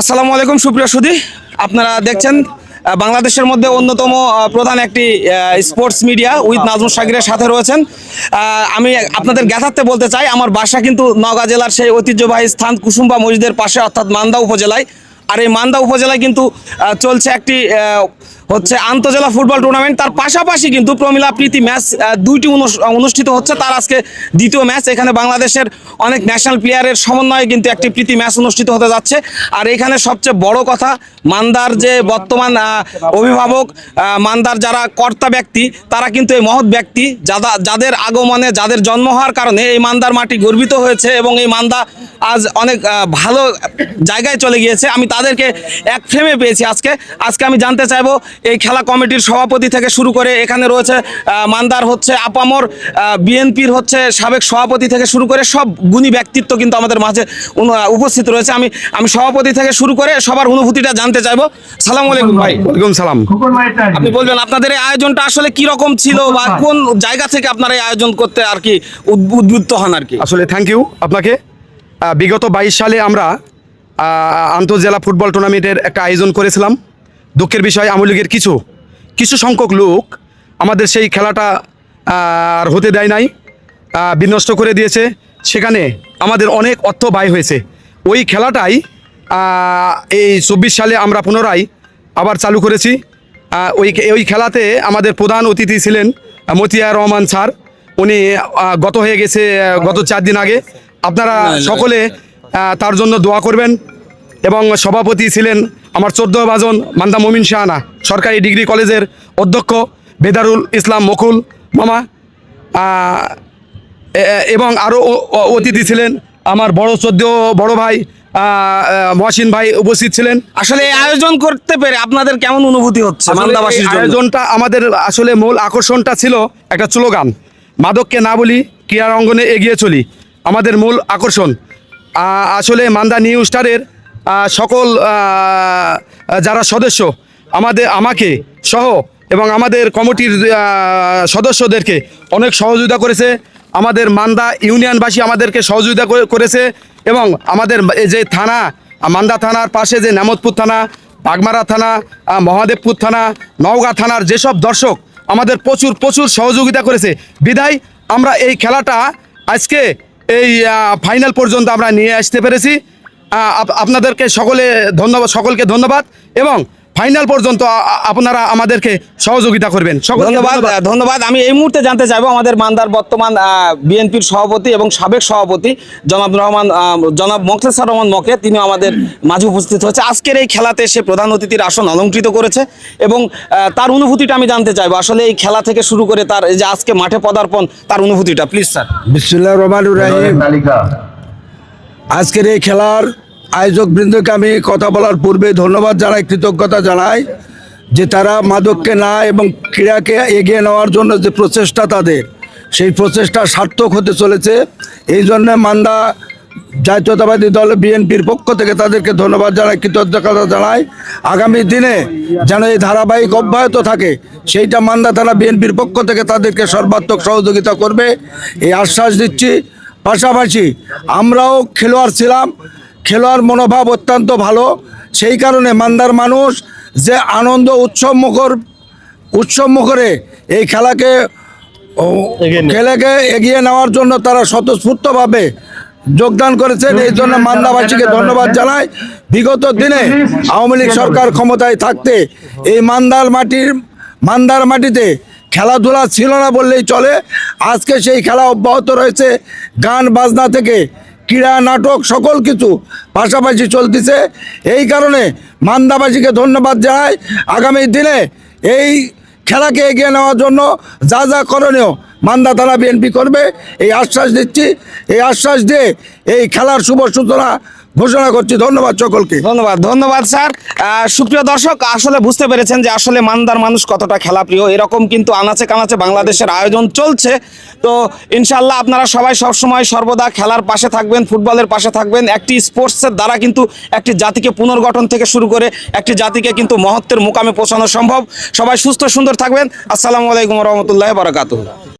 আসসালামু আলাইকুম, সুপ্রিয় সুদী আপনারা দেখছেন বাংলাদেশের মধ্যে অন্যতম প্রধান একটি স্পোর্টস মিডিয়া উইথ নাজমুল সাকিরের সাথে রয়েছেন। আমি আপনাদের জ্ঞাতার্থে বলতে চাই, আমার বাসা কিন্তু নওগাঁ জেলার সেই ঐতিহ্যবাহী স্থান কুসুম্বা মসজিদের পাশে, অর্থাৎ মান্দা উপজেলায়। আর এই মান্দা উপজেলায় কিন্তু চলছে একটি হচ্ছে আন্তজেলা ফুটবল টুর্নামেন্ট তার পাশাপাশি কিন্তু প্রমিলা প্রীতি ম্যাচ দুইটি অনুষ্ঠিত হচ্ছে। তার আজকে দ্বিতীয় ম্যাচ। এখানে বাংলাদেশের অনেক ন্যাশনাল প্লেয়ারের সমন্বয়ে কিন্তু একটি প্রীতি ম্যাচ অনুষ্ঠিত হতে যাচ্ছে। আর এখানে সবচেয়ে বড় কথা, মান্দার যে বর্তমান অভিভাবক মান্দার যারা কর্তা ব্যক্তি, তারা কিন্তু এই মহৎ ব্যক্তি। যাদা, যাদের আগমনে, যাদের জন্ম হওয়ার কারণে এই মান্দার মাটি গর্বিত হয়েছে এবং এই মান্দা আজ অনেক ভালো জায়গায় চলে গিয়েছে। আমি তাদেরকে এক ফ্রেমে পেয়েছি আজকে। আজকে আমি জানতে চাইব এই খেলা কমিটির সভাপতি থেকে শুরু করে এখানে রয়েছে মান্দার হচ্ছে আপামর বিএনপির হচ্ছে সাবেক সভাপতি থেকে শুরু করে সব গুণী ব্যক্তিত্ব কিন্তু আমাদের মাঝে উপস্থিত রয়েছে। আমি আমি সভাপতি থেকে শুরু করে সবার অনুভূতিটা জানতে চাইব। সালাম আলাইকুম ভাই। ওয়ালাইকুম সালাম। আপনি বলবেন আপনাদের এই আয়োজনটা আসলে কি রকম ছিল বা কোন জায়গা থেকে আপনারা এই আয়োজন করতে আর কি উদ- উদ্বুদ্ধ হন আর কি? আসলে থ্যাংক ইউ আপনাকে। বিগত বাইশ সালে আমরা আহ, আন্তঃজেলা ফুটবল টুর্নামেন্টের একটা আয়োজন করেছিলাম। দুঃখের বিষয় আওয়ামী লীগের কিছু কিছু সংখ্যক লোক আমাদের সেই খেলাটা আর হতে দেয় নাই বিনষ্ট করে দিয়েছে। সেখানে আমাদের অনেক অর্থ ব্যয় হয়েছে। ওই খেলাটাই এই চব্বিশ সালে আমরা পুনরায় আবার চালু করেছি। ওই ওই খেলাতে আমাদের প্রধান অতিথি ছিলেন মতিয়া রহমান স্যার। উনি গত হয়ে গেছে গত চার দিন আগে। আপনারা সকলে তার জন্য দোয়া করবেন। এবং সভাপতি ছিলেন আমার চোদ্দ বাজন মান্দা মমিন শাহানা সরকারি ডিগ্রি কলেজের অধ্যক্ষ বেদারুল ইসলাম মকুল মামা এবং আরও অতিথি ছিলেন। আমার বড় চোদ্দ বড় ভাই আহ, ভাই উপস্থিত ছিলেন। আসলে এই আয়োজন করতে পেরে আপনাদের কেমন অনুভূতি হচ্ছে মান্দাবাসীর আয়োজনটা আমাদের আসলে মূল আকর্ষণটা ছিল একটা স্লোগান মাদককে না বলি ক্রীড়ার অঙ্গনে এগিয়ে চলি আমাদের মূল আকর্ষণ। আসলে মান্দা নিউ স্টারের সকল যারা সদস্য আমাদের, আমাকে সহ এবং আমাদের কমিটির সদস্যদেরকে অনেক সহযোগিতা করেছে। আমাদের মান্দা ইউনিয়নবাসী আমাদেরকে সহযোগিতা করেছে এবং আমাদের যে থানা, মান্দা থানার পাশে যে নামতপুর থানা, বাগমারা থানা মহাদেবপুর থানা, নওগাঁ থানার যেসব দর্শক আমাদের প্রচুর প্রচুর সহযোগিতা করেছে। বিদায়, আমরা এই খেলাটা আজকে এই ফাইনাল পর্যন্ত আমরা নিয়ে আসতে পেরেছি। আপনাদেরকে সকলে ধন্যবাদ সকলকে ধন্যবাদ এবং ফাইনাল পর্যন্ত আপনারা আমাদেরকে সহযোগিতা করবেন। ধন্যবাদ ধন্যবাদ। আমি এই মুহূর্তে জানতে চাইব আমাদের মান্দার বর্তমান বিএনপির সভাপতি এবং সাবেক সভাপতি জনাব রহমান জনাব মোখলেসার রহমান মকে। তিনি আমাদের মাঝে উপস্থিত হয়েছে। আজকের এই খেলাতে সে প্রধান অতিথির আসন অলঙ্কৃত করেছে এবং তার অনুভূতিটা আমি জানতে চাইব। আসলে এই খেলা থেকে শুরু করে তার এই যে আজকে মাঠে পদার্পণ তার অনুভূতিটা প্লিজ স্যার বিসমুল্লাহ রহমান রাহিম। আজকের এই খেলার আয়োজক বৃন্দকে আমি কথা বলার পূর্বে ধন্যবাদ জানাই, কৃতজ্ঞতা জানাই যে তারা মাদককে না এবং ক্রীড়াকে এগিয়ে নেওয়ার জন্য যে প্রচেষ্টা তাদের, সেই প্রচেষ্টা সার্থক হতে চলেছে। এই জন্য মান্দা জাতীয়তাবাদী দল বিএনপির পক্ষ থেকে তাদেরকে ধন্যবাদ জানাই, কৃতজ্ঞতা জানাই। আগামী দিনে যেন এই ধারাবাহিক অব্যাহত থাকে, সেইটা মান্দা তারা বিএনপির পক্ষ থেকে তাদেরকে সর্বাত্মক সহযোগিতা করবে। এই আশ্বাস দিচ্ছি পাশাপাশি আমরাও খেলোয়াড় ছিলাম। খেলোয়াড় মনোভাব অত্যন্ত ভালো। সেই কারণে মান্দার মানুষ যে আনন্দ উৎসব মুখর উৎসব মুখরে এই খেলাকে খেলাকে এগিয়ে নেওয়ার জন্য তারা স্বতঃস্ফূর্তভাবে যোগদান করেছেন। এই জন্য মান্দাবাসীকে ধন্যবাদ জানাই। বিগত দিনে আওয়ামী লীগ সরকার ক্ষমতায় থাকতে এই মান্দার মাটির মান্দার মাটিতে খেলাধুলা ছিল না বললেই চলে। আজকে সেই খেলা অব্যাহত রয়েছে গান, বাজনা থেকে। ক্রীড়া, নাটক, সকল কিছু পাশাপাশি চলতেছে। এই কারণে মান্দাবাসীকে ধন্যবাদ জানাই। আগামী দিনে এই খেলাকে এগিয়ে নেওয়ার জন্য যা যা করণীয় মান্দা থানা বিএনপি করবে, এই আশ্বাস দিচ্ছি, এই আশ্বাস দিয়ে এই খেলার শুভ সূচনা ঘোষণা করছি। ধন্যবাদ সকলকে। ধন্যবাদ ধন্যবাদ স্যার। সুপ্রিয় দর্শক, আসলে বুঝতে পেরেছেন যে আসলে মান্দার মানুষ কতটা খেলাপ্রিয়। এরকম কিন্তু আনাচে কানাচে বাংলাদেশের আয়োজন চলছে। তো ইনশাল্লাহ আপনারা সবাই সবসময় সর্বদা খেলার পাশে থাকবেন, ফুটবলের পাশে থাকবেন। একটি স্পোর্টসের দ্বারা কিন্তু একটি জাতিকে পুনর্গঠন থেকে শুরু করে একটি জাতিকে কিন্তু মহত্বের মুকামে পৌঁছানো সম্ভব। সবাই সুস্থ সুন্দর থাকবেন। আসসালামু আলাইকুম রহমতুল্লাহ বারাকাতুহ।